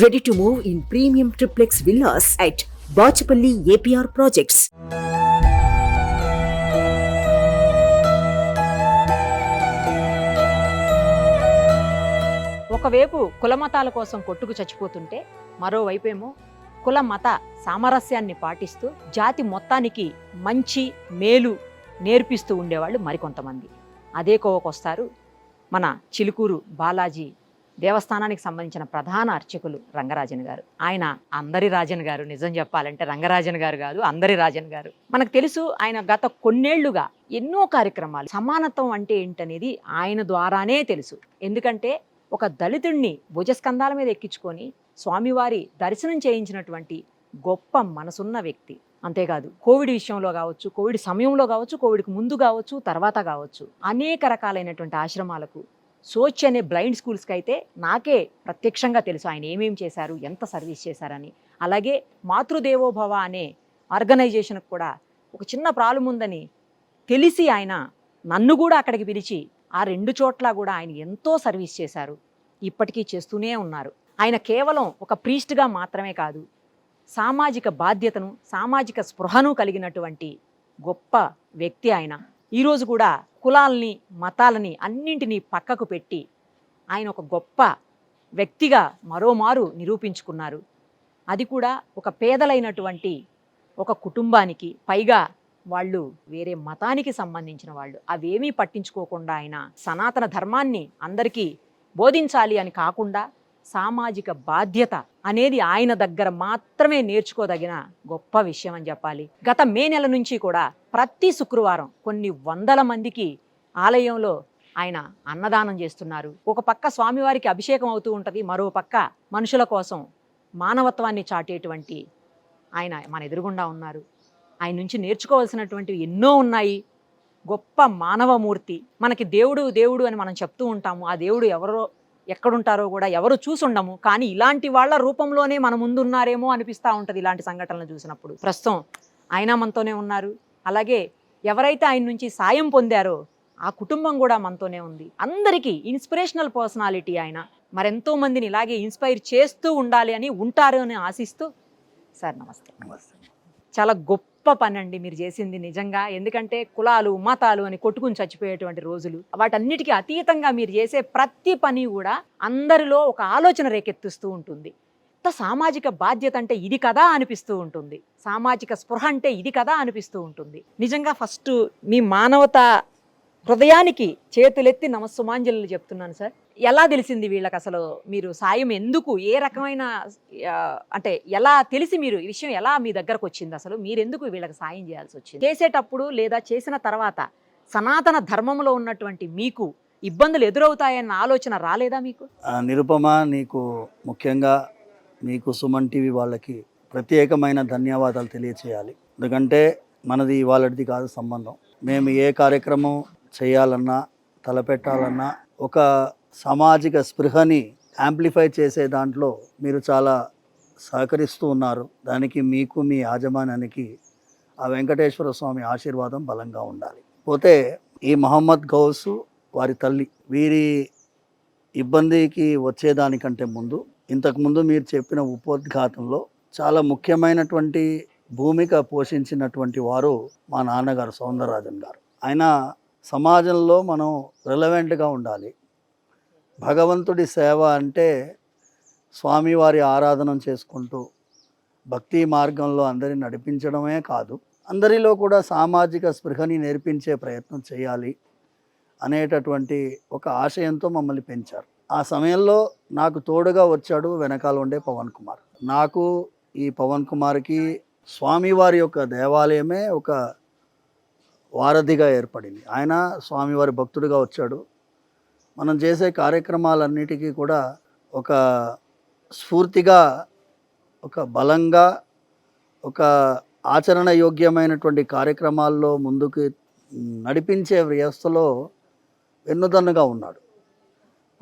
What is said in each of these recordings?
Ready to move in premium triplex villas at Bachapalli APR Projects. ఒకవైపు కులమతాల కోసం కొట్టుకు చచ్చిపోతుంటే మరోవైపేమో కుల మత సామరస్యాన్ని పాటిస్తూ జాతి మొత్తానికి మంచి మేలు నేర్పిస్తూ ఉండేవాళ్ళు మరికొంతమంది అదే కోవకొస్తారు మన చిలుకూరు బాలాజీ దేవస్థానానికి సంబంధించిన ప్రధాన అర్చకులు రంగరాజన్ గారు. ఆయన అందరి రాజన్ గారు. నిజం చెప్పాలంటే రంగరాజన్ గారు కాదు అందరి రాజన్ గారు. మనకు తెలుసు ఆయన గత కొన్నేళ్ళుగా ఎన్నో కార్యక్రమాలు. సమానత్వం అంటే ఏంటనేది ఆయన ద్వారానే తెలుసు. ఎందుకంటే ఒక దళితుణ్ణి భుజస్కంధాల మీద ఎక్కించుకొని స్వామివారి దర్శనం చేయించినటువంటి గొప్ప మనసున్న వ్యక్తి. అంతేకాదు కోవిడ్ విషయంలో కావచ్చు కోవిడ్ సమయంలో కావచ్చు కోవిడ్కి ముందు కావచ్చు తర్వాత కావచ్చు అనేక రకాలైనటువంటి ఆశ్రమాలకు సోచ్ అనే బ్లైండ్ స్కూల్స్కి అయితే నాకే ప్రత్యక్షంగా తెలుసు ఆయన ఏమేమి చేశారు ఎంత సర్వీస్ చేశారని. అలాగే మాతృదేవోభవ అనే ఆర్గనైజేషన్కి కూడా ఒక చిన్న ప్రాబ్లం ఉందని తెలిసి ఆయన నన్ను కూడా అక్కడికి పిలిచి ఆ రెండు చోట్ల కూడా ఆయన ఎంతో సర్వీస్ చేశారు. ఇప్పటికీ చేస్తూనే ఉన్నారు. ఆయన కేవలం ఒక ప్రీస్ట్గా మాత్రమే కాదు సామాజిక బాధ్యతను సామాజిక స్పృహను కలిగినటువంటి గొప్ప వ్యక్తి ఆయన. ఈరోజు కూడా కులాల్ని మతాలని అన్నింటినీ పక్కకు పెట్టి ఆయన ఒక గొప్ప వ్యక్తిగా మరోమారు నిరూపించుకున్నారు. అది కూడా ఒక పేదలైనటువంటి ఒక కుటుంబానికి పైగా వాళ్ళు వేరే మతానికి సంబంధించిన వాళ్ళు. అవేమీ పట్టించుకోకుండా ఆయన సనాతన ధర్మాన్ని అందరికీ బోధించాలి అని కాకుండా సామాజిక బాధ్యత అనేది ఆయన దగ్గర మాత్రమే నేర్చుకోదగిన గొప్ప విషయం అని చెప్పాలి. గత మే నెల నుంచి కూడా ప్రతి శుక్రవారం కొన్ని వందల మందికి ఆలయంలో ఆయన అన్నదానం చేస్తున్నారు. ఒక పక్క స్వామివారికి అభిషేకం అవుతూ ఉంటుంది మరో పక్క మనుషుల కోసం మానవత్వాన్ని చాటేటువంటి ఆయన మన ఎదురుగుండా ఉన్నారు. ఆయన నుంచి నేర్చుకోవాల్సినటువంటివి ఎన్నో ఉన్నాయి. గొప్ప మానవమూర్తి. మనకి దేవుడు దేవుడు అని మనం చెప్తూ ఉంటాము. ఆ దేవుడు ఎవరో ఎక్కడుంటారో కూడా ఎవరు చూసుండము. కానీ ఇలాంటి వాళ్ళ రూపంలోనే మన ముందు ఉన్నారేమో అనిపిస్తూ ఉంటుంది ఇలాంటి సంఘటనలు చూసినప్పుడు. ప్రస్తుతం ఆయన మనతోనే ఉన్నారు. అలాగే ఎవరైతే ఆయన నుంచి సాయం పొందారో ఆ కుటుంబం కూడా మనతోనే ఉంది. అందరికీ ఇన్స్పిరేషనల్ పర్సనాలిటీ ఆయన. మరెంతో మందిని ఇలాగే ఇన్స్పైర్ చేస్తూ ఉండాలి అని ఉంటారు అని ఆశిస్తూ సార్ నమస్తే. నమస్తే. చాలా గొప్ప పని అండి మీరు చేసింది నిజంగా. ఎందుకంటే కులాలు మతాలు అని కొట్టుకుని చచ్చిపోయేటువంటి రోజులు. వాటన్నిటికీ అతీతంగా మీరు చేసే ప్రతి పని కూడా అందరిలో ఒక ఆలోచన రేకెత్తిస్తూ ఉంటుంది. ఇంత సామాజిక బాధ్యత అంటే ఇది కదా అనిపిస్తూ ఉంటుంది. సామాజిక స్పృహ అంటే ఇది కదా అనిపిస్తూ ఉంటుంది. నిజంగా ఫస్ట్ మీ మానవత హృదయానికి చేతులెత్తి నమస్సుమాంజలు చెప్తున్నాను సార్. ఎలా తెలిసింది వీళ్ళకి అసలు మీరు సాయం ఎందుకు? ఏ రకమైన అంటే ఎలా తెలిసి మీరు ఈ విషయం ఎలా మీ దగ్గరకు వచ్చింది? అసలు మీరు ఎందుకు వీళ్ళకి సాయం చేయాల్సి వచ్చింది? చేసేటప్పుడు లేదా చేసిన తర్వాత సనాతన ధర్మంలో ఉన్నటువంటి మీకు ఇబ్బందులు ఎదురవుతాయన్న ఆలోచన రాలేదా మీకు? నిరుపమ నీకు ముఖ్యంగా మీకు సుమన్ టీవీ వాళ్ళకి ప్రత్యేకమైన ధన్యవాదాలు తెలియచేయాలి. ఎందుకంటే మనది వాళ్ళది కాదు సంబంధం. మేము ఏ కార్యక్రమం చేయాలన్నా తలపెట్టాలన్నా ఒక సామాజిక స్పృహని యాంప్లిఫై చేసే దాంట్లో మీరు చాలా సహకరిస్తూ ఉన్నారు. దానికి మీకు మీ యాజమాన్యానికి ఆ వెంకటేశ్వర స్వామి ఆశీర్వాదం బలంగా ఉండాలి. పోతే ఈ మహమ్మద్ గౌసు వారి తల్లి వీరి ఇబ్బందికి వచ్చేదానికంటే ముందు ఇంతకుముందు మీరు చెప్పిన ఉపోద్ఘాతంలో చాలా ముఖ్యమైనటువంటి భూమిక పోషించినటువంటి వారు మా నాన్నగారు సౌందరరాజన్ గారు. ఆయన సమాజంలో మనం రిలవెంట్గా ఉండాలి. భగవంతుడి సేవ అంటే స్వామివారి ఆరాధన చేసుకుంటూ భక్తి మార్గంలో అందరిని నడిపించడమే కాదు అందరిలో కూడా సామాజిక స్పృహని నేర్పించే ప్రయత్నం చేయాలి అనేటటువంటి ఒక ఆశయంతో మమ్మల్ని పెంచారు. ఆ సమయంలో నాకు తోడుగా వచ్చాడు వెనకాల ఉండే పవన్ కుమార్. నాకు ఈ పవన్ కుమార్కి స్వామివారి యొక్క దేవాలయమే ఒక వారధిగా ఏర్పడింది. ఆయన స్వామివారి భక్తుడిగా వచ్చాడు. మనం చేసే కార్యక్రమాలన్నిటికీ కూడా ఒక స్ఫూర్తిగా ఒక బలంగా ఒక ఆచరణ యోగ్యమైనటువంటి కార్యక్రమాల్లో ముందుకు నడిపించే వ్యవస్థలో వెన్నుదన్నుగా ఉన్నాడు.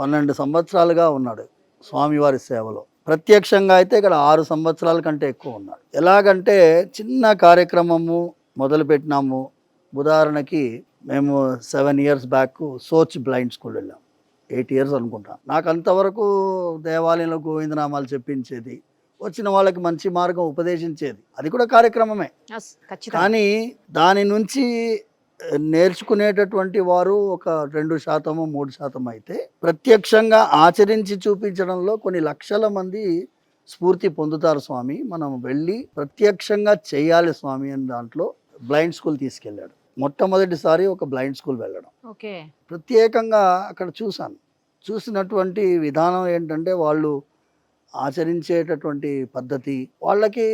పన్నెండు సంవత్సరాలుగా ఉన్నాడు స్వామివారి సేవలో. ప్రత్యక్షంగా అయితే ఇక్కడ ఆరు సంవత్సరాల కంటే ఎక్కువ ఉన్నాడు. ఎలాగంటే చిన్న కార్యక్రమము మొదలుపెట్టినాము. ఉదాహరణకి మేము seven years back Soch blind school వెళ్ళాం. ఎయిట్ ఇయర్స్ అనుకుంటా. నాకు అంతవరకు దేవాలయంలో గోవిందనామాలు చెప్పించేది వచ్చిన వాళ్ళకి మంచి మార్గం ఉపదేశించేది. అది కూడా కార్యక్రమమే. కానీ దాని నుంచి నేర్చుకునేటటువంటి వారు ఒక రెండు శాతము మూడు శాతం అయితే ప్రత్యక్షంగా ఆచరించి చూపించడంలో కొన్ని లక్షల మంది స్ఫూర్తి పొందుతారు స్వామి. మనం వెళ్ళి ప్రత్యక్షంగా చేయాలి స్వామి అని దాంట్లో బ్లైండ్ స్కూల్ తీసుకెళ్ళాడు. మొట్టమొదటిసారి ఒక బ్లైండ్ స్కూల్ వెళ్ళడం. ఓకే. ప్రత్యేకంగా అక్కడ చూశాను. చూసినటువంటి విధానం ఏంటంటే వాళ్ళు ఆచరించేటటువంటి పద్ధతి వాళ్ళకి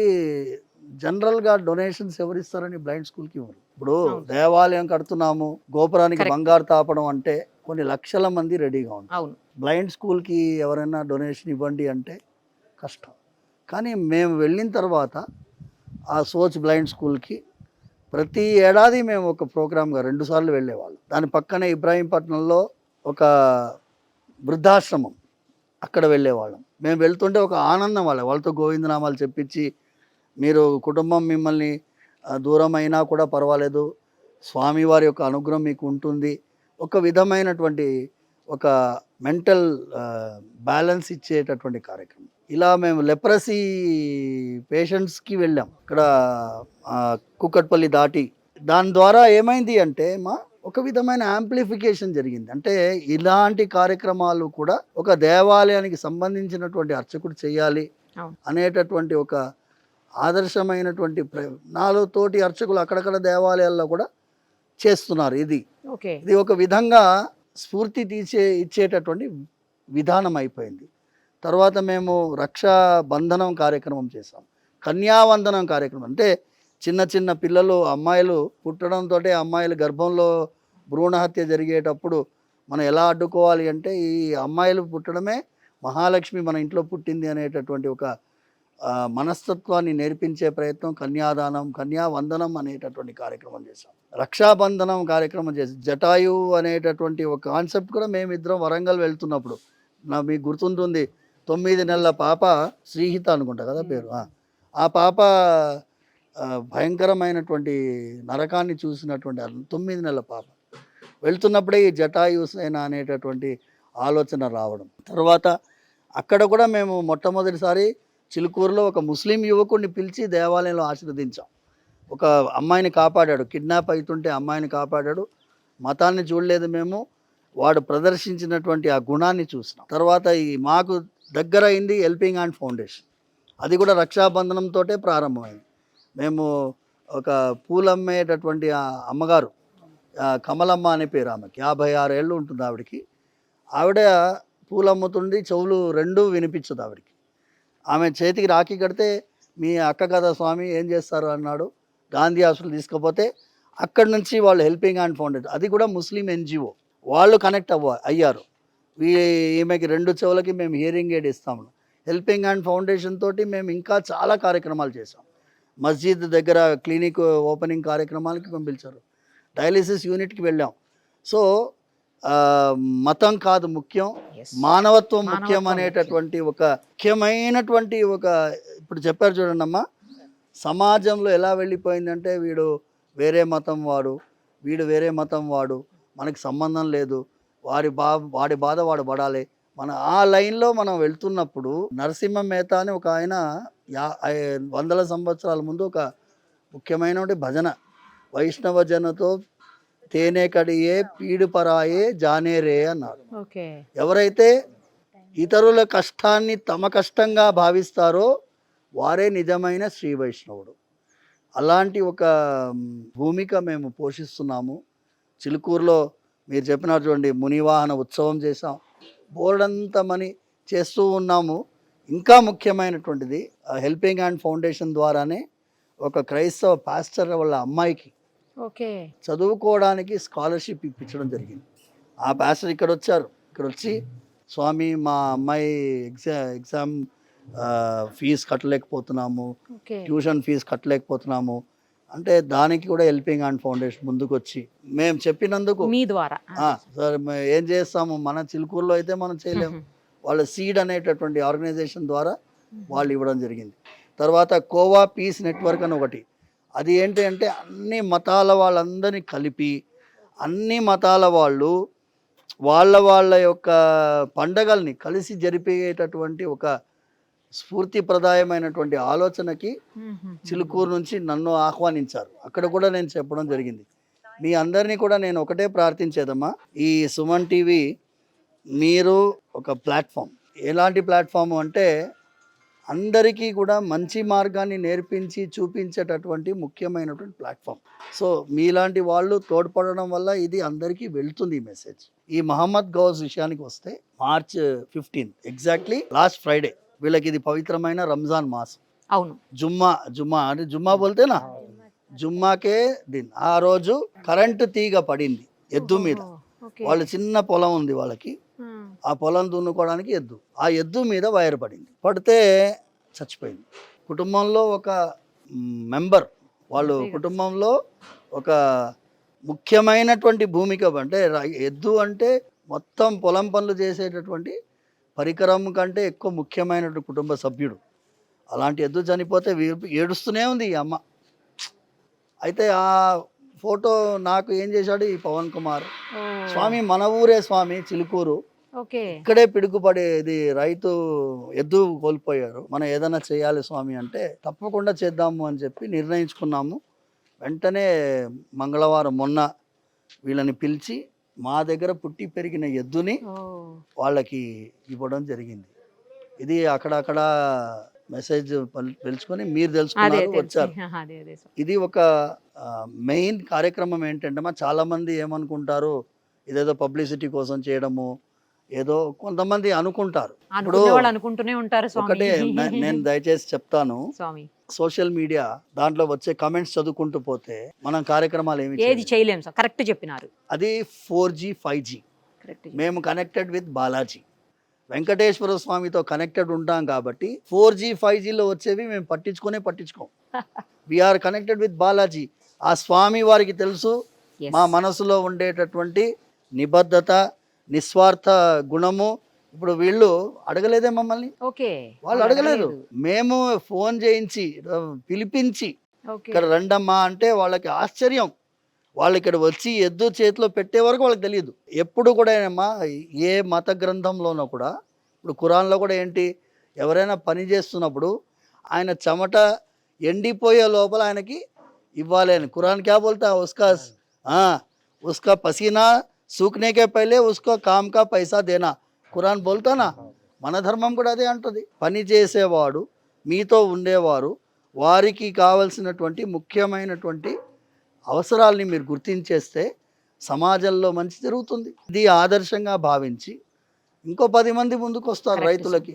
జనరల్గా డొనేషన్స్ ఎవరు ఇస్తారని బ్లైండ్ స్కూల్కి ఇవ్వరు. ఇప్పుడు. దేవాలయం కడుతున్నాము గోపురానికి. బంగారు తాపడం అంటే కొన్ని లక్షల మంది రెడీగా ఉంటారు. బ్లైండ్ స్కూల్కి ఎవరైనా డొనేషన్ ఇవ్వండి అంటే కష్టం. కానీ మేము వెళ్ళిన తర్వాత ఆ సోచ్ బ్లైండ్ స్కూల్కి ప్రతి ఏడాది మేము ఒక ప్రోగ్రామ్గా రెండుసార్లు వెళ్ళేవాళ్ళం. దాని పక్కనే ఇబ్రాహీంపట్నంలో ఒక వృద్ధాశ్రమం అక్కడ వెళ్ళేవాళ్ళం. మేము వెళ్తుంటే ఒక ఆనందం వాళ్ళ వాళ్ళతో గోవిందనామాలు చెప్పించి మీరు కుటుంబం మిమ్మల్ని దూరమైనా దూరం అయినా కూడా పర్వాలేదు. స్వామివారి యొక్క అనుగ్రహం మీకు ఉంటుంది. ఒక విధమైనటువంటి ఒక మెంటల్ బ్యాలెన్స్ ఇచ్చేటటువంటి కార్యక్రమం. ఇలా మేము లెప్రసీ పేషెంట్స్కి వెళ్ళాం. ఇక్కడ కుక్కట్పల్లి దాటి దాని ద్వారా ఏమైంది అంటే మా ఒక విధమైన యాంప్లిఫికేషన్ జరిగింది. అంటే ఇలాంటి కార్యక్రమాలు కూడా ఒక దేవాలయానికి సంబంధించినటువంటి అర్చకుడు చేయాలి. అనేటటువంటి ఒక ఆదర్శమైనటువంటి నాలో తోటి అర్చకులు అక్కడక్కడ దేవాలయాల్లో కూడా చేస్తున్నారు ఇది. ఇది ఒక విధంగా స్ఫూర్తి తీసే ఇచ్చేటటువంటి విధానం అయిపోయింది. తర్వాత మేము రక్షా బంధనం కార్యక్రమం చేసాం కన్యావందనం కార్యక్రమం. అంటే చిన్న చిన్న పిల్లలు అమ్మాయిలు పుట్టడంతో అమ్మాయిలు గర్భంలో భ్రూణహత్య జరిగేటప్పుడు మనం ఎలా అడ్డుకోవాలి అంటే ఈ అమ్మాయిలు పుట్టడమే మహాలక్ష్మి మన ఇంట్లో పుట్టింది అనేటటువంటి ఒక మనస్తత్వాన్ని నేర్పించే ప్రయత్నం కన్యాదానం కన్యావందనం అనేటటువంటి కార్యక్రమం చేశాం. రక్షాబంధనం కార్యక్రమం చేసి జటాయు అనేటటువంటి ఒక కాన్సెప్ట్ కూడా మేమిద్దరం వరంగల్ వెళ్తున్నప్పుడు. నా మీకు గుర్తుంటుంది తొమ్మిది నెలల పాప శ్రీహిత అనుకుంటా కదా పేరు. ఆ. పాప భయంకరమైనటువంటి నరకాన్ని చూసినటువంటి తొమ్మిది నెలల పాప. వెళ్తున్నప్పుడే ఈ జటాయుసేన అనేటటువంటి ఆలోచన రావడం. తర్వాత అక్కడ కూడా మేము మొట్టమొదటిసారి చిలుకూరులో ఒక ముస్లిం యువకుడిని పిలిచి దేవాలయంలో ఆశీర్వదించాం. ఒక అమ్మాయిని కాపాడాడు. కిడ్నాప్ అవుతుంటే అమ్మాయిని కాపాడాడు. మతాన్ని చూడలేదు మేము. వాడు ప్రదర్శించినటువంటి ఆ గుణాన్ని చూసినాం. తర్వాత ఈ మాకు దగ్గర అయింది హెల్పింగ్ హ్యాండ్ ఫౌండేషన్. అది కూడా రక్షాబంధనంతో ప్రారంభమైంది. మేము ఒక పూలమ్మేటటువంటి అమ్మగారు కమలమ్మ అనే పేరు ఆమెకి. యాభై ఆరు ఏళ్ళు ఉంటుంది ఆవిడకి. ఆవిడ పూలు అమ్ముతుంది చెవులు రెండూ వినిపించదు ఆవిడకి. ఆమె చేతికి రాఖీ కడితే మీ అక్క కదా స్వామి ఏం చేస్తారు? అన్నాడు. గాంధీ హాస్పిటల్ తీసుకపోతే అక్కడి నుంచి వాళ్ళు హెల్పింగ్ హ్యాండ్ ఫౌండేషన్. అది కూడా ముస్లిం ఎన్జిఓ. వాళ్ళు కనెక్ట్ అవ్వ అయ్యారు. ఈ ఈమెకి రెండు చెవులకి మేము హియరింగ్ ఎయిడ్ ఇస్తాము. హెల్పింగ్ హ్యాండ్ ఫౌండేషన్ తోటి మేము ఇంకా చాలా కార్యక్రమాలు చేసాం మస్జిద్ దగ్గర క్లినిక్ ఓపెనింగ్ కార్యక్రమాలకి పంపించారు. డయాలిసిస్ యూనిట్కి వెళ్ళాం. సో మతం కాదు ముఖ్యం. మానవత్వం ముఖ్యం. అనేటటువంటి ఒక ముఖ్యమైనటువంటి ఒక ఇప్పుడు చెప్పారు చూడండి అమ్మా. సమాజంలో ఎలా వెళ్ళిపోయిందంటే వీడు వేరే మతం వాడు వీడు వేరే మతం వాడు మనకి సంబంధం లేదు వారి బా వాడి బాధ వాడు పడాలి. మన ఆ లైన్లో మనం వెళ్తున్నప్పుడు నరసింహ మేతా అని ఒక ఆయన యా వందల సంవత్సరాల ముందు ఒక ముఖ్యమైనటువంటి భజన. వైష్ణవ జనతో తేనె కడియే పీడు పరాయే జానేరే అన్నారు. ఎవరైతే ఇతరుల కష్టాన్ని తమ కష్టంగా భావిస్తారో వారే నిజమైన శ్రీ వైష్ణవుడు. అలాంటి ఒక భూమిక మేము పోషిస్తున్నాము. చిలుకూరులో మీరు చెప్పినారు చూడండి మునివాహన ఉత్సవం చేసాం బోర్డంత మనీ చేస్తూ ఉన్నాము. ఇంకా ముఖ్యమైనటువంటిది హెల్పింగ్ హ్యాండ్ ఫౌండేషన్ ద్వారానే ఒక క్రైస్తవ పాస్టర్ వాళ్ళ అమ్మాయికి ఓకే. చదువుకోవడానికి స్కాలర్షిప్ ఇప్పించడం జరిగింది. ఆ పాస్టర్ ఇక్కడ వచ్చారు ఇక్కడ వచ్చి స్వామి మా అమ్మాయి ఎగ్జా ఎగ్జామ్ ఫీజు కట్టలేకపోతున్నాము. ట్యూషన్ ఫీజు కట్టలేకపోతున్నాము. అంటే దానికి కూడా హెల్పింగ్ హ్యాండ్ ఫౌండేషన్ ముందుకు వచ్చి మేము చెప్పినందుకు మీ ద్వారా. "ఆ, సార్ ఏం చేస్తాము? మన చిలుకూరులో అయితే మనం చేయలేము. వాళ్ళ సీడ్ అనేటటువంటి ఆర్గనైజేషన్ ద్వారా వాళ్ళు ఇవ్వడం జరిగింది. తర్వాత కోవా పీస్ నెట్వర్క్ అని ఒకటి. అది ఏంటి అంటే అన్ని మతాల వాళ్ళందరినీ కలిపి అన్ని మతాల వాళ్ళు వాళ్ళ వాళ్ళ యొక్క పండగల్ని కలిసి జరిపేటటువంటి ఒక స్ఫూర్తిప్రదాయమైనటువంటి ఆలోచనకి చిలుకూరు నుంచి నన్ను ఆహ్వానించారు. అక్కడ కూడా నేను చెప్పడం జరిగింది. మీ అందరినీ కూడా నేను ఒకటే ప్రార్థించేదమ్మా. ఈ సుమన్ టీవీ మీరు ఒక ప్లాట్ఫామ్. ఎలాంటి ప్లాట్ఫామ్ అంటే అందరికీ కూడా మంచి మార్గాన్ని నేర్పించి చూపించేటటువంటి ముఖ్యమైనటువంటి ప్లాట్ఫామ్. సో మీలాంటి వాళ్ళు తోడ్పడడం వల్ల ఇది అందరికీ వెళ్తుంది ఈ మెసేజ్. ఈ మహమ్మద్ గౌజ్ విషయానికి వస్తే March fifteen exactly last Friday. వీళ్ళకి ఇది పవిత్రమైన రంజాన్ మాసం. అవును. జుమ్మా జుమ్మా అంటే జుమ్మా బోల్తేనా? జుమ్మాకే దిన్. ఆ రోజు కరెంటు తీగ పడింది ఎద్దు మీద. వాళ్ళు చిన్న పొలం ఉంది వాళ్ళకి. ఆ పొలం దున్నుకోవడానికి ఎద్దు. ఆ ఎద్దు మీద వైర్ పడింది. పడితే చచ్చిపోయింది. కుటుంబంలో ఒక మెంబర్ వాళ్ళు. కుటుంబంలో ఒక ముఖ్యమైనటువంటి భూమిక అంటే ఎద్దు అంటే మొత్తం పొలం పనులు చేసేటటువంటి పరికరం కంటే ఎక్కువ ముఖ్యమైనటువంటి కుటుంబ సభ్యుడు. అలాంటి ఎద్దు చనిపోతే ఏడుస్తూనే ఉంది ఈ అమ్మ. అయితే ఆ ఫోటో నాకు ఏం చేశాడు ఈ పవన్ కుమార్. స్వామి మన ఊరే స్వామి చిలుకూరు. ఇక్కడే పిడుగుపడే ఇది రైతు ఎద్దు కోల్పోయారు మనం ఏదైనా చేయాలి స్వామి అంటే తప్పకుండా చేద్దాము అని చెప్పి నిర్ణయించుకున్నాము వెంటనే మంగళవారం మొన్న వీళ్ళని పిలిచి మా దగ్గర పుట్టి పెరిగిన ఎద్దుని. వాళ్ళకి ఇవ్వడం జరిగింది ఇది అక్కడక్కడ మెసేజ్ తెలుసుకొని మీరు తెలుసుకున్నారు తెలుసు. వచ్చారు. ఇది ఒక మెయిన్ కార్యక్రమం ఏంటంటే మా చాలా మంది ఏమనుకుంటారు ఇదేదో పబ్లిసిటీ కోసం చేయడము ఏదో కొంతమంది అనుకుంటారు. ఇప్పుడు అనుకుంటూనే ఉంటారు ఒకటే నేను దయచేసి చెప్తాను. స్వామి. సోషల్ మీడియా దాంట్లో వచ్చే కమెంట్స్ చదువుకుంటూ పోతే మనం కార్యక్రమాలు ఏమి ఏది చేయలేం. చేయలేం సార్ కరెక్ట్ చెప్పినారు. అది ఫోర్ జీ ఫైవ్ జీ. మేము కనెక్టెడ్ విత్ బాలాజీ. వెంకటేశ్వర స్వామితో కనెక్టెడ్ ఉంటాం కాబట్టి ఫోర్ జీ ఫైవ్ జీలో వచ్చేవి మేము పట్టించుకునే పట్టించుకోం. We are connected with Balaji. ఆ స్వామి వారికి తెలుసు. మా మనసులో ఉండేటటువంటి నిబద్ధత నిస్వార్థ గుణము. ఇప్పుడు వీళ్ళు అడగలేదే మమ్మల్ని. ఓకే. వాళ్ళు అడగలేదు. మేము ఫోన్ చేయించి పిలిపించి ఇక్కడ రండమ్మా అంటే వాళ్ళకి ఆశ్చర్యం. వాళ్ళు ఇక్కడ వచ్చి ఎద్దు చేతిలో పెట్టే వరకు వాళ్ళకి తెలియదు. ఎప్పుడు కూడా ఏమమ్మా ఏ మత గ్రంథంలోనో కూడా ఇప్పుడు ఖురాన్లో కూడా ఏంటి ఎవరైనా పని చేస్తున్నప్పుడు ఆయన చెమట ఎండిపోయే లోపల ఆయనకి ఇవ్వాలి అని. ఖురాన్ క్యా బోల్తా ఉస్కా ఉస్కా పసీనా సూక్నే కే పహలే ఉస్కో కామ్ కా పైసా దేనా ఖురాన్ బోల్తానా మన ధర్మం కూడా అదే అంటుంది పని చేసేవాడు మీతో ఉండేవారు వారికి కావలసినటువంటి ముఖ్యమైనటువంటి అవసరాల్ని మీరు గుర్తించేస్తే సమాజంలో మంచి జరుగుతుంది ఇది ఆదర్శంగా భావించి ఇంకో పది మంది ముందుకు వస్తారు రైతులకి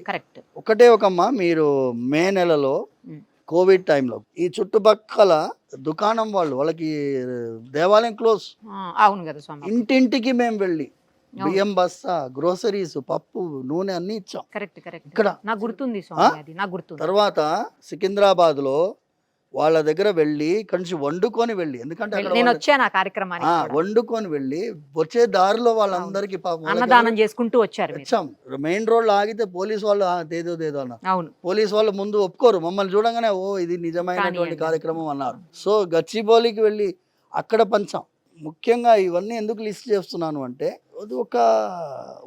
ఒకటే ఒకమ్మ మీరు మే నెలలో. కోవిడ్ టైంలో. ఈ చుట్టుపక్కల దుకాణం వాళ్ళు వాళ్ళకి దేవాలయం క్లోజ్. అవును కదా స్వామి. ఇంటింటికి మేము వెళ్ళి. బియ్యం బస్తా గ్రోసరీస్ పప్పు నూనె అన్ని ఇచ్చాం. Correct correct. ఇక్కడ. నాకు గుర్తుంది స్వామి అది నాకు గుర్తుంది. తర్వాత సికింద్రాబాద్లో వాళ్ళ దగ్గర వెళ్ళి ఇక్కడి నుంచి వండుకొని వెళ్ళి ఎందుకంటే నేను వచ్చాను ఆ కార్యక్రమానికి. వండుకొని వెళ్ళి వచ్చే దారిలో వాళ్ళందరికీ అన్నదానం చేసుకుంటూ వచ్చారు ఇచ్చాం మెయిన్ రోడ్ ఆగితే పోలీస్ వాళ్ళు "ఆ, దేదో దేదో అన్నారు. అవును. పోలీస్ వాళ్ళు ముందు ఒప్పుకోరు మమ్మల్ని చూడంగానే ఓ ఇది నిజమైనటువంటి. కార్యక్రమం అన్నారు. సో గచ్చిబౌలికి వెళ్ళి అక్కడ పంచాం. ముఖ్యంగా ఇవన్నీ ఎందుకు లిస్ట్ చేస్తున్నాను అంటే అది ఒక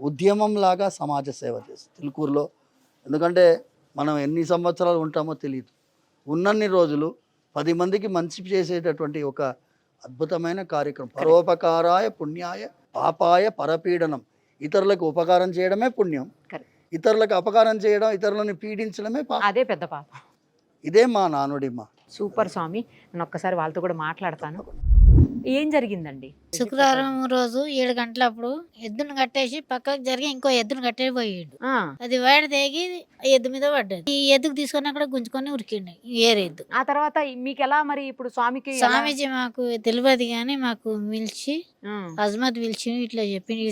ఉద్యమం లాగా సమాజ సేవ చేస్తుంది. తిరుకూరులో. ఎందుకంటే మనం ఎన్ని సంవత్సరాలు ఉంటామో తెలియదు ఉన్నన్ని రోజులు పది మందికి మంచి చేసేటటువంటి ఒక అద్భుతమైన కార్యక్రమం. పరోపకారాయ పుణ్యాయ పాపాయ పరపీడనం. ఇతరులకు ఉపకారం చేయడమే పుణ్యం. ఇతరులకు అపకారం చేయడం ఇతరులను పీడించడమే పాపం. అదే పెద్ద పాప. ఇదే మా నానుడిమ్మ సూపర్ స్వామి. నేను ఒక్కసారి వాళ్ళతో కూడా మాట్లాడతాను. ఏం జరిగిందండి? శుక్రవారం రోజు ఏడు గంటలప్పుడు ఎద్దును కట్టేసి పక్కకు జరిగి ఇంకో ఎద్దును కట్టేసి పోయిండు అది వాడి తెగి ఎద్దు మీద పడ్డది ఈ ఎద్దుకు తీసుకొని అక్కడ గుంజుకొని ఉరికిండు. ఏరే ఎద్దు. ఆ తర్వాత మీకు ఎలా మరి ఇప్పుడు స్వామికి స్వామీజీ మాకు తెలియదు కానీ మాకు పిలిచి అజ్మత్ పిలిచి ఇట్లా చెప్పి?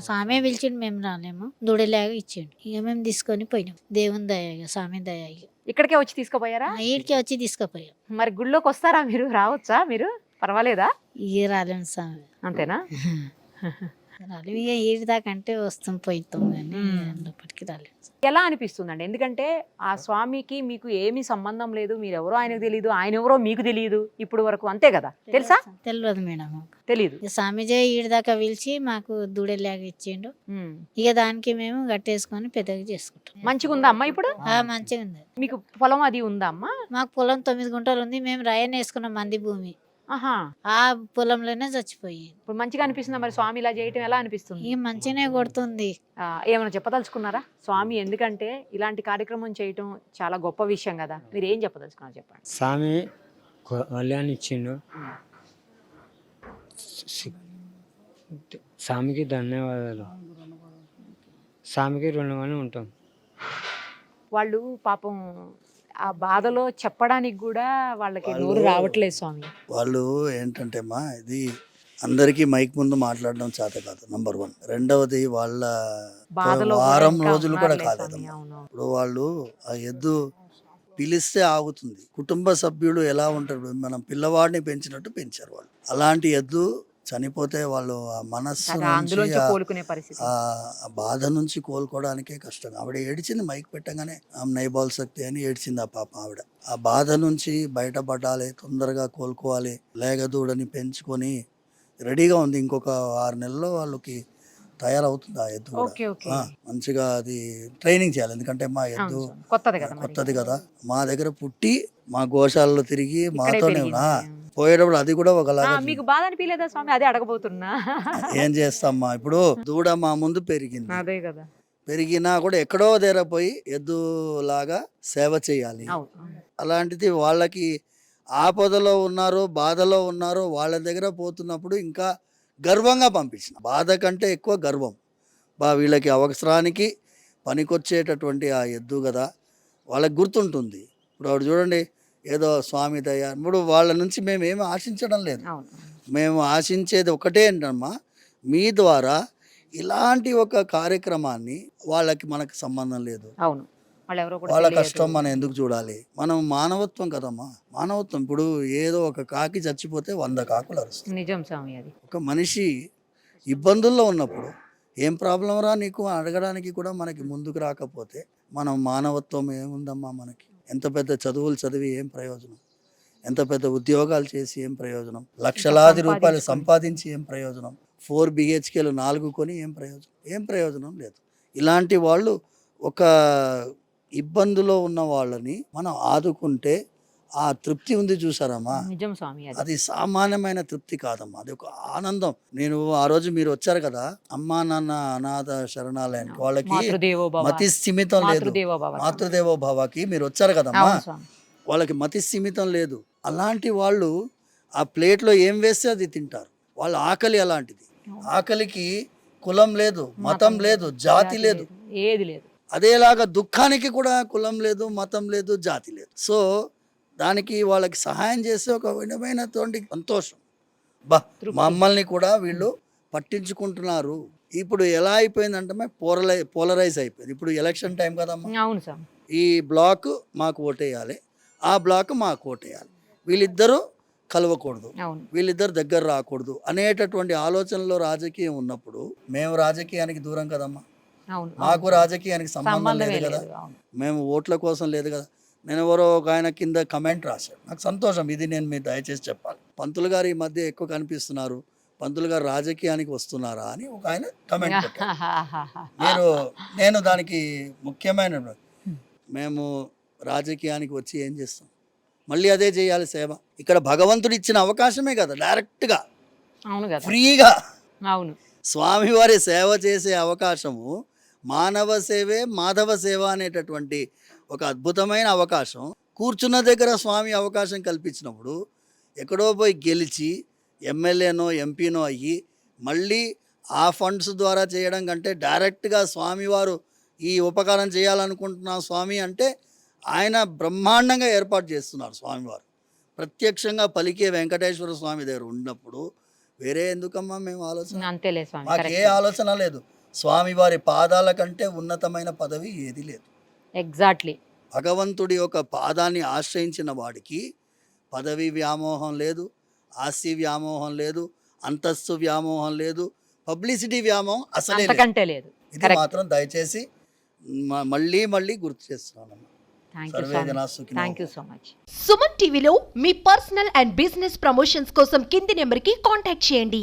స్వామి పిలిచిండు మేము రాలేము. దుడిలాగా ఇచ్చిండు. ఇక మేము తీసుకొని పోయినాం. దేవుని దయ స్వామి దయ ఇక. ఇక్కడికే వచ్చి తీసుకుపోయారా? ఈడికి వచ్చి తీసుకుపోయాం. మరి గుళ్ళోకి వస్తారా మీరు? రావచ్చా మీరు? పర్వాలేదా? ఇక రాలేము స్వామి అంతేనా? రాలేదు ఇక ఏడు దాకా అంటే వస్తాం పోయిస్తాం కానీ మ్మ్. అప్పటికి రాలేదు ఎలా అనిపిస్తుందండి? ఎందుకంటే ఆ స్వామికి మీకు ఏమీ సంబంధం లేదు మీరు ఎవరో ఆయనకు తెలియదు ఆయన ఎవరో మీకు తెలియదు ఇప్పుడు వరకు అంతే కదా? తెలుసా? తెలియదు మేడం. తెలియదు స్వామిజీ ఈడు దాకా పిలిచి మాకు దూడలాగ ఇచ్చిండు ఇక దానికి మేము గట్టేసుకొని పెద్దగా చేసుకుంటాం. మంచిగా ఉందా అమ్మా ఇప్పుడు? మంచిగా ఉంది మీకు పొలం అది ఉందా అమ్మా? మాకు పొలం తొమ్మిది గుంటలు ఉంది మేము రాయని వేసుకున్నాం మంది భూమి. ఆ పొలంలోనే చచ్చిపోయి ఇప్పుడు మంచిగా అనిపిస్తుందా మరి స్వామి ఇలా చేయటం ఎలా అనిపిస్తుంది? ఇక మంచిగానే కొడుతుంది. ఆ, ఏమైనా చెప్పదలుచుకున్నారా? స్వామి ఎందుకంటే ఇలాంటి కార్యక్రమం చేయటం చాలా గొప్ప విషయం కదా. మీరు ఏం చెప్పదలుచుకున్నారు చెప్పండి. స్వామి కళ్యాణ్ ఇచ్చిండు. స్వామికి ధన్యవాదాలు. స్వామికి రుణమని ఉంటాం. వాళ్ళు పాపం ఆ బాధలో చెప్పడానికి కూడా వాళ్ళకి నోరు రావట్లేదు స్వామి. వాళ్ళు ఏంటంటే అమ్మా ఇది అందరికీ మైక్ ముందు మాట్లాడడం చేత కాదు నంబర్ వన్ రెండవది వాళ్ళ వారం రోజులు కూడా కాదు. ఇప్పుడు వాళ్ళు ఆ ఎద్దు పిలిస్తే ఆగుతుంది. కుటుంబ సభ్యులు ఎలా ఉంటారు? మనం పిల్లవాడిని పెంచినట్టు పెంచారు వాళ్ళు. అలాంటి ఎద్దు చనిపోతే వాళ్ళు ఆ మనస్సు నుంచి ఆ- బాధ నుంచి కోలుకోవడానికే కష్టం. ఆవిడ ఏడిచింది మైక్ పెట్టగానే ఆమె నైబాల్ శక్తి అని ఏడ్చింది ఆ పాప ఆవిడ. ఆ బాధ నుంచి బయటపడాలి తొందరగా కోలుకోవాలి లేగదూడని పెంచుకొని రెడీగా ఉంది. ఇంకొక ఆరు నెలల్లో వాళ్ళకి తయారవుతుంది ఆ ఎద్దు మంచిగా అది ట్రైనింగ్ చేయాలి. ఎందుకంటే మా ఎద్దు. కొత్తది కదా మా దగ్గర పుట్టి మా గోశాలలో తిరిగి మాతోనే. ఉన్నా. పోయేటప్పుడు అది కూడా ఒకలాగా మీకు బాధ అనిపించలేదా స్వామి? అదే అడగబోతున్నా. ఏం చేస్తామ్మా? ఇప్పుడు దూడ మా ముందు పెరిగింది. అదే కదా. పెరిగినా కూడా ఎక్కడో దగ్గర పోయి ఎద్దు లాగా సేవ చేయాలి. అలాంటిది వాళ్ళకి ఆపదలో ఉన్నారు బాధలో ఉన్నారు వాళ్ళ దగ్గర పోతున్నప్పుడు ఇంకా గర్వంగా పంపించిన. బాధ కంటే ఎక్కువ గర్వం. బా వీళ్ళకి అవసరానికి పనికొచ్చేటటువంటి ఆ ఎద్దు కదా వాళ్ళకి గుర్తుంటుంది. ఇప్పుడు ఆవిడ చూడండి ఏదో స్వామి దయ ఇప్పుడు వాళ్ళ నుంచి మేము ఏమి ఆశించడం లేదు. మేము ఆశించేది ఒకటే ఏంటమ్మా? మీ ద్వారా ఇలాంటి ఒక కార్యక్రమాన్ని వాళ్ళకి మనకు సంబంధం లేదు. అవును. వాళ్ళు. కష్టం మనం ఎందుకు చూడాలి? మనం మానవత్వం కదమ్మా. మానవత్వం ఇప్పుడు ఏదో ఒక కాకి చచ్చిపోతే వంద కాకులు అరుస్తాయి. నిజం స్వామి అది. ఒక మనిషి ఇబ్బందుల్లో ఉన్నప్పుడు ఏం ప్రాబ్లం రా నీకు? అడగడానికి కూడా మనకి ముందుకు రాకపోతే మనం మానవత్వం ఏముందమ్మా మనకి? ఎంత పెద్ద చదువులు చదివి ఏం ప్రయోజనం? ఎంత పెద్ద ఉద్యోగాలు చేసి ఏం ప్రయోజనం? లక్షలాది రూపాయలు. సంపాదించి ఏం ప్రయోజనం? ఫోర్ బిహెచ్కేలు నాలుగు కొని ఏం ప్రయోజనం? ఏం ప్రయోజనం లేదు. ఇలాంటి వాళ్ళు ఒక ఇబ్బందులో ఉన్న వాళ్ళని మనం ఆదుకుంటే ఆ తృప్తి ఉంది చూసారమ్మా. నిజం స్వామి అది. సామాన్యమైన తృప్తి కాదమ్మా. అది ఒక ఆనందం. నేను ఆ రోజు మీరు వచ్చారు కదా అమ్మా నాన్న అనాథ శరణాలయానికి వాళ్ళకి మతి స్థిమితం లేదు. మాతృదేవో భవకి మీరు వచ్చారు కదమ్మా. వాళ్ళకి మతి స్థిమితం లేదు. అలాంటి వాళ్ళు ఆ ప్లేట్లో ఏం వేస్తే అది తింటారు. వాళ్ళ ఆకలి అలాంటిది. ఆకలికి కులం లేదు మతం లేదు జాతి లేదు ఏది లేదు. అదేలాగా దుఃఖానికి కూడా కులం లేదు మతం లేదు జాతి లేదు. సో దానికి వాళ్ళకి సహాయం చేసే ఒక విధమైనటువంటి సంతోషం. బా. మమ్మల్ని కూడా వీళ్ళు పట్టించుకుంటున్నారు. ఇప్పుడు ఎలా అయిపోయిందంటే పోలరై పోలరైజ్ అయిపోయింది. ఇప్పుడు ఎలక్షన్ టైం కదమ్మా. అవును స్వామి ఈ బ్లాక్ మాకు ఓటేయాలి. ఆ బ్లాక్ మాకు ఓటేయాలి. వీళ్ళిద్దరూ కలవకూడదు. వీళ్ళిద్దరు దగ్గర రాకూడదు అనేటటువంటి ఆలోచనలో రాజకీయం ఉన్నప్పుడు మేము రాజకీయానికి దూరం కదమ్మా. మాకు రాజకీయానికి సంబంధం లేదు కదా. మేము ఓట్ల కోసం లేదు కదా. నేను ఎవరో ఒక ఆయన కింద కమెంట్ రాశాడు. నాకు సంతోషం. ఇది నేను మీరు దయచేసి చెప్పాలి. పంతులు గారు ఈ మధ్య ఎక్కువ కనిపిస్తున్నారు. పంతులు గారు రాజకీయానికి వస్తున్నారా అని ఒక ఆయన కమెంట్ మీరు నేను దానికి ముఖ్యమైన మేము రాజకీయానికి వచ్చి ఏం చేస్తాం? మళ్ళీ అదే చేయాలి సేవ. ఇక్కడ భగవంతుడు ఇచ్చిన అవకాశమే కదా డైరెక్ట్గా. ఫ్రీగా. అవును. స్వామివారి సేవ చేసే అవకాశము మానవ సేవే మాధవ సేవ అనేటటువంటి ఒక అద్భుతమైన అవకాశం. కూర్చున్న దగ్గర స్వామి అవకాశం కల్పించినప్పుడు ఎక్కడో పోయి గెలిచి ఎమ్మెల్యేనో ఎంపీనో అయ్యి మళ్ళీ ఆ ఫండ్స్ ద్వారా చేయడం కంటే డైరెక్ట్గా స్వామివారు ఈ ఉపకారం చేయాలనుకుంటున్నా స్వామి అంటే ఆయన బ్రహ్మాండంగా ఏర్పాటు చేస్తున్నారు స్వామివారు. ప్రత్యక్షంగా పలికే వెంకటేశ్వర స్వామి దగ్గర ఉన్నప్పుడు వేరే ఎందుకమ్మా మేము ఆలోచన? అంతేలే స్వామి మాకు ఏ ఆలోచన లేదు. స్వామివారి పాదాల కంటే ఉన్నతమైన పదవి ఏది లేదు. ఎగ్జాక్ట్లీ భగవంతుడి యొక్క పాదాన్ని ఆశ్రయించిన వాడికి పదవి వ్యామోహం లేదు ఆస్తి వ్యామోహం లేదు అంతస్తు వ్యామోహం లేదు పబ్లిసిటీ వ్యామోహం అసలే లేదు. ఇది. మాత్రం దయచేసి మళ్ళీ మళ్ళీ గుర్తు చేస్తున్నాను. సుమన్ టీవీలో మీ పర్సనల్ అండ్ బిజినెస్ ప్రమోషన్స్ కోసం కింది నెంబర్కి కాంటాక్ట్ చేయండి.